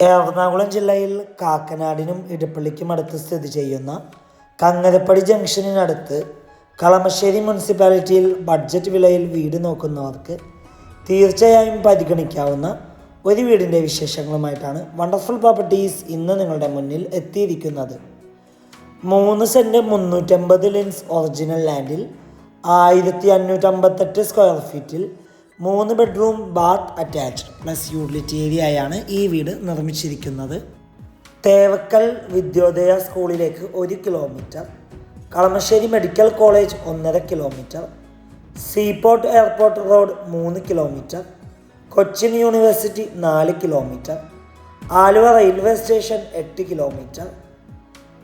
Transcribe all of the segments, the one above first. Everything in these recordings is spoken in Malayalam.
എറണാകുളം ജില്ലയിൽ കാക്കനാടിനും ഇടപ്പള്ളിക്കും അടുത്ത് സ്ഥിതി ചെയ്യുന്ന കങ്ങരപ്പടി ജംഗ്ഷനിനടുത്ത് കളമശ്ശേരി മുനിസിപ്പാലിറ്റിയിൽ ബഡ്ജറ്റ് വിലയിൽ വീട് നോക്കുന്നവർക്ക് തീർച്ചയായും പരിഗണിക്കാവുന്ന ഒരു വീടിന്റെ വിശേഷങ്ങളുമായിട്ടാണ് വണ്ടർഫുൾ പ്രോപ്പർട്ടീസ് ഇന്ന് നിങ്ങളുടെ മുന്നിൽ എത്തിയിരിക്കുന്നത്. മൂന്ന് സെന്റ് മുന്നൂറ്റമ്പത് ലിൻസ് ഒറിജിനൽ ലാൻഡിൽ ആയിരത്തി അഞ്ഞൂറ്റമ്പത്തെട്ട് സ്ക്വയർ ഫീറ്റിൽ മൂന്ന് bedroom bath attached plus utility ഏരിയയാണ് ഈ വീട് നിർമ്മിച്ചിരിക്കുന്നത്. തേവക്കൽ വിദ്യോദയ സ്കൂളിലേക്ക് ഒരു കിലോമീറ്റർ കളമശ്ശേരി മെഡിക്കൽ കോളേജ് ഒന്നര കിലോമീറ്റർ സീപോർട്ട് എയർപോർട്ട് റോഡ് മൂന്ന് കിലോമീറ്റർ കൊച്ചിൻ യൂണിവേഴ്സിറ്റി നാല് കിലോമീറ്റർ ആലുവ റെയിൽവേ സ്റ്റേഷൻ എട്ട് കിലോമീറ്റർ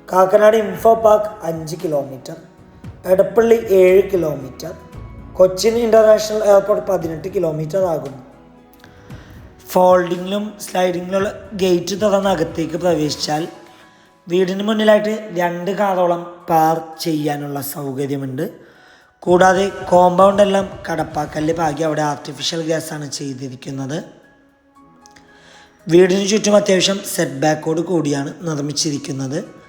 കാക്കനാട് ഇൻഫോ പാർക്ക് അഞ്ച് കിലോമീറ്റർ എടപ്പള്ളി ഏഴ് കിലോമീറ്റർ കൊച്ചിൻ ഇന്റർനാഷണൽ എയർപോർട്ട് പതിനെട്ട് കിലോമീറ്റർ ആകുന്നു. ഫോൾഡിങ്ങിലും സ്ലൈഡിങ്ങിലുള്ള ഗേറ്റ് തുറന്ന് അകത്തേക്ക് പ്രവേശിച്ചാൽ വീടിന് മുന്നിലായിട്ട് രണ്ട് കാറോളം പാർക്ക് ചെയ്യാനുള്ള സൗകര്യമുണ്ട്. കൂടാതെ കോമ്പൗണ്ട് എല്ലാം കടപ്പാക്കല്ല് പാകി അവിടെ ആർട്ടിഫിഷ്യൽ ഗ്യാസാണ് ചെയ്തിരിക്കുന്നത്. വീടിന് ചുറ്റും അത്യാവശ്യം സെറ്റ് ബാക്കോട് കൂടിയാണ് നിർമ്മിച്ചിരിക്കുന്നത്.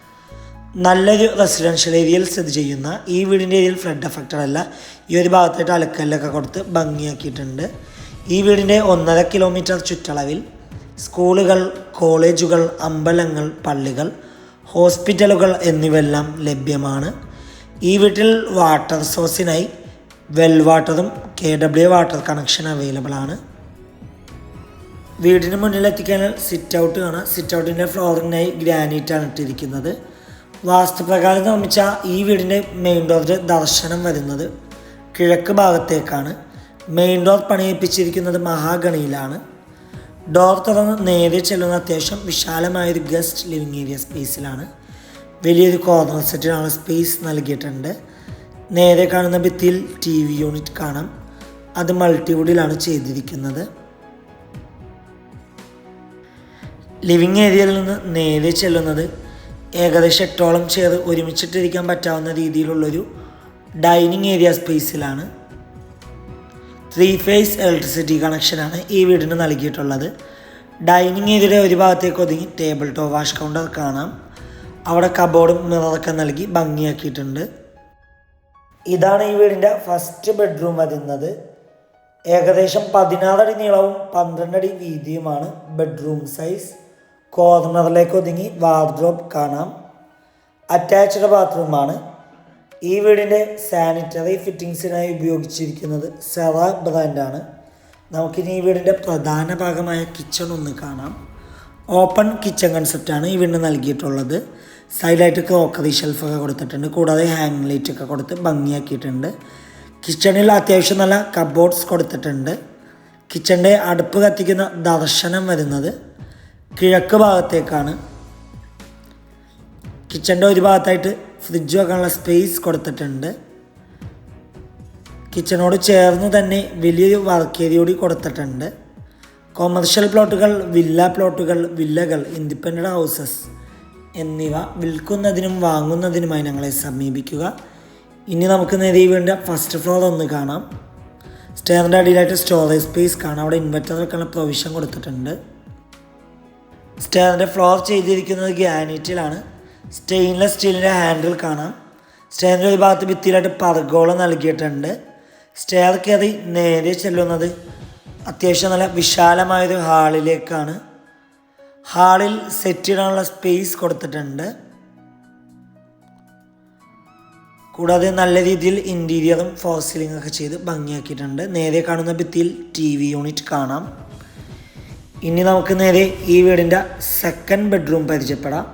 നല്ലൊരു റെസിഡൻഷ്യൽ ഏരിയയിൽ സ്ഥിതി ചെയ്യുന്ന ഈ വീടിന്റെ ഏരിയയിൽ ഫ്ലഡ് എഫക്റ്റഡ് അല്ല. ഈ ഒരു ഭാഗത്തായിട്ട് അലക്കല്ലൊക്കെ കൊടുത്ത് ഭംഗിയാക്കിയിട്ടുണ്ട്. ഈ വീടിന്റെ ഒന്നര കിലോമീറ്റർ ചുറ്റളവിൽ സ്കൂളുകൾ കോളേജുകൾ അമ്പലങ്ങൾ പള്ളികൾ ഹോസ്പിറ്റലുകൾ എന്നിവയെല്ലാം ലഭ്യമാണ്. ഈ വീട്ടിൽ വാട്ടർ സോഴ്സിനായി വെൽ വാട്ടറും K W water connection available ആണ്. വീടിന് മുന്നിൽ എത്തിക്കാൻ സിറ്റ് ഔട്ട് കാണാം. സിറ്റ് ഔട്ടിന്റെ ഫ്ലോറിനായി ഗ്രാനൈറ്റാണ് ഇട്ടിരിക്കുന്നത്. വാസ്തുപ്രകാരം നിർമ്മിച്ച ഈ വീടിന്റെ മെയിൻ ഡോറിന്റെ ദർശനം വരുന്നത് കിഴക്ക് ഭാഗത്തേക്കാണ്. മെയിൻ ഡോർ പണിയിപ്പിച്ചിരിക്കുന്നത് മഹാഗണിയിലാണ്. ഡോർ തുറന്ന് നേരെ ചെല്ലുന്ന അത്യാവശ്യം വിശാലമായൊരു ഗസ്റ്റ് ലിവിങ് ഏരിയ സ്പേസിലാണ് വലിയൊരു കോർണർ സെറ്റിനാണ് സ്പേസ് നൽകിയിട്ടുണ്ട്. നേരെ കാണുന്ന ഭിത്തിയിൽ ടി വി യൂണിറ്റ് കാണാം. അത് മൾട്ടിവുഡിലാണ് ചെയ്തിരിക്കുന്നത്. ലിവിങ് ഏരിയയിൽ നിന്ന് നേരെ ചെല്ലുന്നത് ഏകദേശം എട്ടോളം ചെയർ ഒരുമിച്ചിട്ടിരിക്കാൻ പറ്റാവുന്ന രീതിയിലുള്ളൊരു ഡൈനിങ് ഏരിയ സ്പേസിലാണ്. ത്രീ ഫേസ് ഇലക്ട്രിസിറ്റി കണക്ഷനാണ് ഈ വീടിന് നൽകിയിട്ടുള്ളത്. ഡൈനിങ് ഏരിയയുടെ ഒരു ഭാഗത്തേക്ക് ഒതുങ്ങി ടേബിൾ ടോ വാഷ് കൗണ്ടർ കാണാം. അവിടെ കബോർഡും മിററൊക്കെ നൽകി ഭംഗിയാക്കിയിട്ടുണ്ട്. ഇതാണ് ഈ വീടിന്റെ ഫസ്റ്റ് ബെഡ്റൂം വരുന്നത്. ഏകദേശം പതിനാറടി നീളവും പന്ത്രണ്ടടി വീതിയുമാണ് ബെഡ്റൂം സൈസ്. കോർണറിലേക്ക് ഒതുങ്ങി വാർഡ്രോബ് കാണാം. അറ്റാച്ച്ഡ് ബാത്റൂമാണ്. ഈ വീടിന്റെ സാനിറ്ററി ഫിറ്റിങ്സിനായി ഉപയോഗിച്ചിരിക്കുന്നത് സെറ ബ്രാൻഡാണ്. നമുക്കിനി ഈ വീടിന്റെ പ്രധാന ഭാഗമായ കിച്ചൺ ഒന്ന് കാണാം. ഓപ്പൺ കിച്ചൺ കൺസെപ്റ്റാണ് ഈ വീടിന് നൽകിയിട്ടുള്ളത്. സൈഡായിട്ട് ക്രോക്കറി ഷെൽഫൊക്കെ കൊടുത്തിട്ടുണ്ട്. കൂടാതെ ഹാങ് ലൈറ്റ് ഒക്കെ കൊടുത്ത് ഭംഗിയാക്കിയിട്ടുണ്ട്. കിച്ചണിൽ അത്യാവശ്യം നല്ല കബോർഡ്സ് കൊടുത്തിട്ടുണ്ട്. കിച്ചണിന്റെ അടുപ്പ് കത്തിക്കുന്ന ദർശനം വരുന്നത് കിഴക്ക് ഭാഗത്തേക്കാണ്. കിച്ചന്റെ ഒരു ഭാഗത്തായിട്ട് ഫ്രിഡ്ജ് വെക്കാനുള്ള സ്പേസ് കൊടുത്തിട്ടുണ്ട്. കിച്ചണോട് ചേർന്ന് തന്നെ വലിയൊരു വർക്ക് ഏരിയ കൂടി കൊടുത്തിട്ടുണ്ട്. കൊമേർഷ്യൽ പ്ലോട്ടുകൾ വില്ല പ്ലോട്ടുകൾ വില്ലകൾ ഇൻഡിപെൻഡന്റ് ഹൗസസ് എന്നിവ വിൽക്കുന്നതിനും വാങ്ങുന്നതിനുമായി ഞങ്ങളെ സമീപിക്കുക. ഇനി നമുക്ക് നേരെ വേണ്ട ഫസ്റ്റ് ഫ്ലോർ ഒന്ന് കാണാം. സ്റ്റെയറിന്റെ അടിയിലായിട്ട് സ്റ്റോറേജ് സ്പേസ് കാണാം. അവിടെ ഇൻവെർട്ടർ വെക്കാനുള്ള പ്രൊവിഷൻ കൊടുത്തിട്ടുണ്ട്. സ്റ്റെയറിന്റെ ഫ്ലോർ ചെയ്തിരിക്കുന്നത് ഗ്രാനൈറ്റിലാണ് സ്റ്റെയിൻലെസ് സ്റ്റീലിന്റെ ഹാൻഡിൽ കാണാം. സ്റ്റെയറിന്റെ ഒരു ഭാഗത്ത് ഭിത്തിയിലായിട്ട് പർഗോളം നൽകിയിട്ടുണ്ട്. സ്റ്റെയർ കയറി നേരെ ചെല്ലുന്നത് അത്യാവശ്യം നല്ല വിശാലമായൊരു ഹാളിലേക്കാണ് ഹാളിൽ സെറ്റ് ഇടാനുള്ള സ്പേസ് കൊടുത്തിട്ടുണ്ട്. കൂടാതെ നല്ല രീതിയിൽ ഇന്റീരിയറും ഫോർ സീലിംഗ് ഒക്കെ ചെയ്ത് ഭംഗിയാക്കിയിട്ടുണ്ട്. നേരെ കാണുന്ന ഭിത്തിയിൽ ടി വി യൂണിറ്റ് കാണാം. ഇനി നമുക്ക് നേരെ ഈ വീടിന്റെ സെക്കൻഡ് ബെഡ്റൂം പരിചയപ്പെടാം.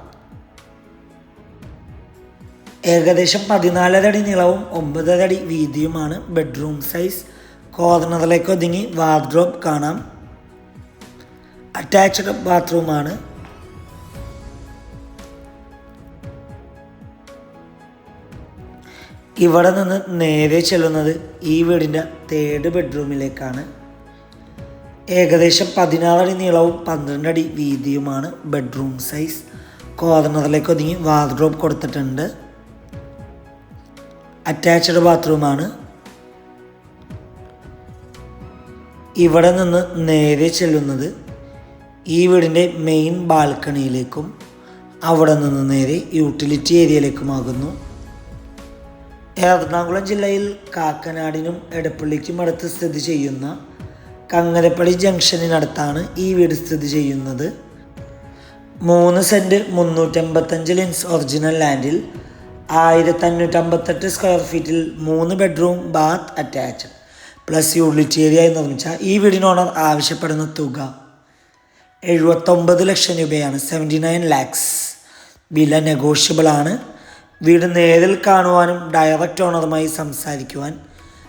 ഏകദേശം പതിനാലര അടി നീളവും ഒമ്പതര അടി വീതിയുമാണ് ബെഡ്റൂം സൈസ് കോർണറിലേക്ക് ഒതുങ്ങി വാർഡ്രോബ് കാണാം. അറ്റാച്ച്ഡ് ബാത്റൂമാണ് ഇവിടെ നിന്ന് നേരെ ചെല്ലുന്നത് ഈ വീടിന്റെ തേർഡ് ബെഡ്റൂമിലേക്കാണ് ഏകദേശം പതിനാറടി നീളവും പന്ത്രണ്ട് അടി വീതിയുമാണ് ബെഡ്റൂം സൈസ് കോർണറിലേക്ക് ഒതുങ്ങി വാർഡ്രോബ് കൊടുത്തിട്ടുണ്ട്. അറ്റാച്ച്ഡ് ബാത്റൂമാണ് ഇവിടെ നിന്ന് നേരെ ചെല്ലുന്നത് ഈ വീടിന്റെ മെയിൻ ബാൽക്കണിയിലേക്കും അവിടെ നിന്ന് നേരെ യൂട്ടിലിറ്റി ഏരിയയിലേക്കുമാകുന്നു എറണാകുളം ജില്ലയിൽ കാക്കനാടിനും എടപ്പള്ളിക്കും അടുത്ത് സ്ഥിതി ചെയ്യുന്ന കങ്ങരപ്പള്ളി ജംഗ്ഷനിനടുത്താണ് ഈ വീട് സ്ഥിതി ചെയ്യുന്നത്. മൂന്ന് സെന്റ് മുന്നൂറ്റമ്പത്തഞ്ച് ലിൻസ് ഒറിജിനൽ ലാൻഡിൽ ആയിരത്തി അഞ്ഞൂറ്റമ്പത്തെട്ട് സ്ക്വയർ ഫീറ്റിൽ മൂന്ന് bedroom bath attached plus utility ഏരിയയായി നിർമ്മിച്ച ഈ വീടിന് ഓണർ ആവശ്യപ്പെടുന്ന തുക എഴുപത്തൊമ്പത് ലക്ഷം രൂപയാണ് സെവന്റി നയൻ ലാക്സ് വില നെഗോഷ്യബിളാണ് വീട് നേരിൽ കാണുവാനും ഡയറക്റ്റ് ഓണറുമായി സംസാരിക്കുവാൻ